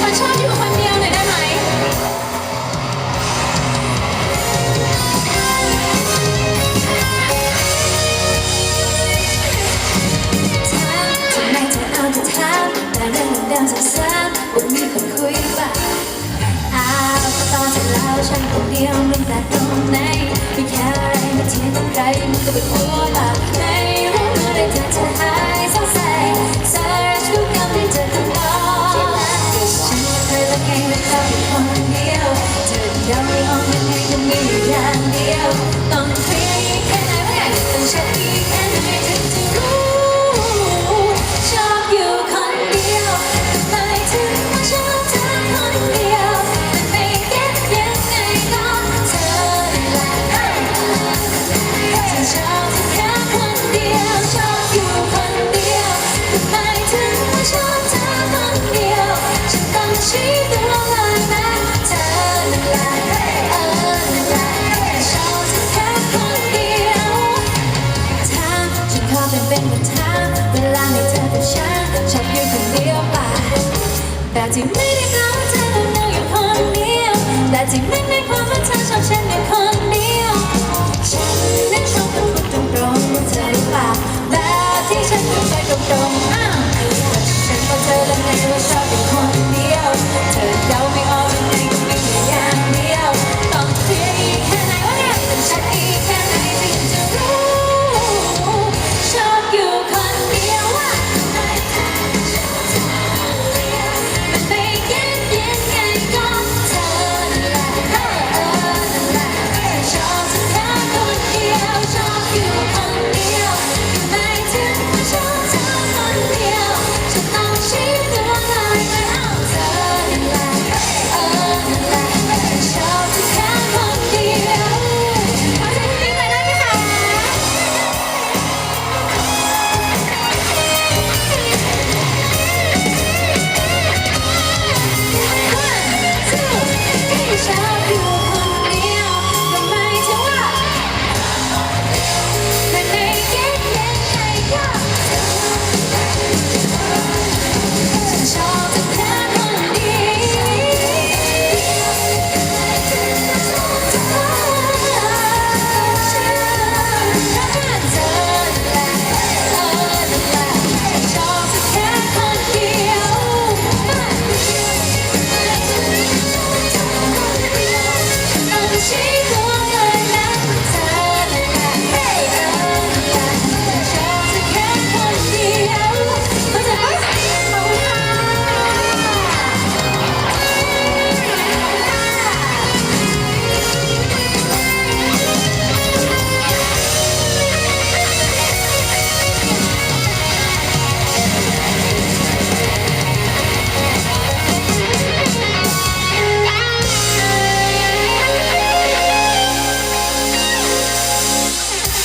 คนชอบอยู่คนเดียวหน่อยได้ไหมทำไมเธอเอาแต่ถามแต่เรื่องเดิมๆซ้ำว่ามีคนคุยเปล่าอาวก็ตอนที่แล้วฉันคนเดียวมันแต่ตรงไหนไม่แค่อะไรไม่เทิ้งใครมันก็เป็นห่วย แต่ที่ไม่ได้เพราะว่เธอต้อนั่อยู่คนเดียวแต่ที่ไม่ได้ความว่าเธอชอบฉันอยู่คนเดียว